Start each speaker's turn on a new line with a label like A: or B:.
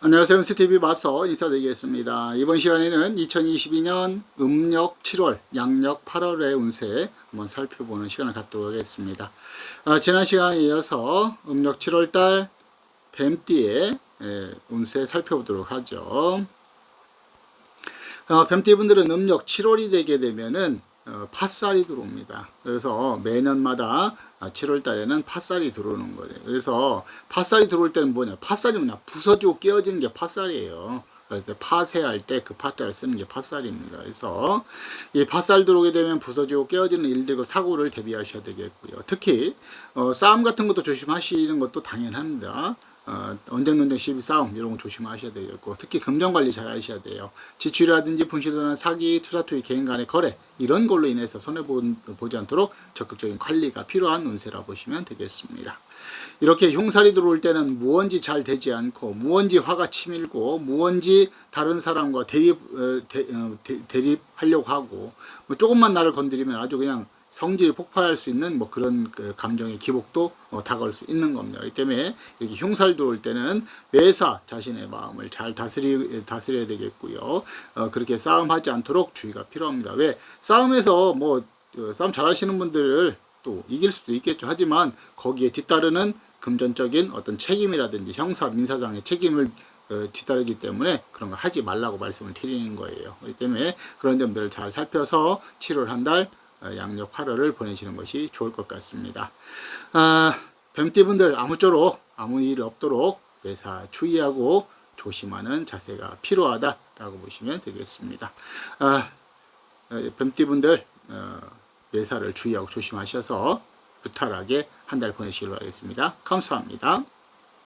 A: 안녕하세요. 스티비 마서 인사드리겠습니다. 이번 시간에는 2022년 음력 7월, 양력 8월의 운세 한번 살펴보는 시간을 갖도록 하겠습니다. 아, 지난 시간에 이어서 음력 7월 달 뱀띠의 예, 운세 살펴보도록 하죠. 어, 뱀띠 분들은 음력 7월이 되게 되면은 어, 팥살이 들어옵니다. 그래서 매년마다 7월 달에는 팥살이 들어오는 거예요. 그래서 팥살이 들어올 때는 뭐냐? 팥살이 뭐냐? 부서지고 깨어지는 게 팥살이에요. 그럴 때 파쇄할 때그 팥자를 쓰는 게 팥살입니다. 그래서 이 팥살 들어오게 되면 부서지고 깨어지는 일들과 사고를 대비하셔야 되겠고요. 특히 어, 싸움 같은 것도 조심하시는 것도 당연합니다. 어, 언쟁논쟁 시비 싸움 이런 거 조심하셔야 되겠고 특히 금전 관리 잘 하셔야 돼요. 지출이라든지 분실이나 사기, 투자 투기, 개인 간의 거래 이런 걸로 인해서 손해 보지 않도록 적극적인 관리가 필요한 운세라 보시면 되겠습니다. 이렇게 흉살이 들어올 때는 무언지 잘 되지 않고 무언지 화가 치밀고 무언지 다른 사람과 대립 어, 대, 어, 대, 대립하려고 하고 뭐 조금만 나를 건드리면 아주 그냥 성질이 폭발할 수 있는 뭐 그런 그 감정의 기복도 어, 다가올 수 있는 겁니다. 이 때문에 이렇게 흉살 들어올 때는 매사 자신의 마음을 잘 다스리, 다스려야 되겠고요. 어, 그렇게 싸움하지 않도록 주의가 필요합니다. 왜? 싸움에서 뭐 어, 싸움 잘하시는 분들을 또 이길 수도 있겠죠. 하지만 거기에 뒤따르는 금전적인 어떤 책임이라든지 형사, 민사상의 책임을 어, 뒤따르기 때문에 그런 거 하지 말라고 말씀을 드리는 거예요. 그렇기 때문에 그런 점들을 잘 살펴서 7월 한달 어, 양력 8월을 보내시는 것이 좋을 것 같습니다. 아, 뱀띠분들 아무쪼록 아무 일 없도록 매사 주의하고 조심하는 자세가 필요하다라고 보시면 되겠습니다. 아, 어, 뱀띠분들 어, 매사를 주의하고 조심하셔서 무탈하게 한 달 보내시길 바라겠습니다. 감사합니다.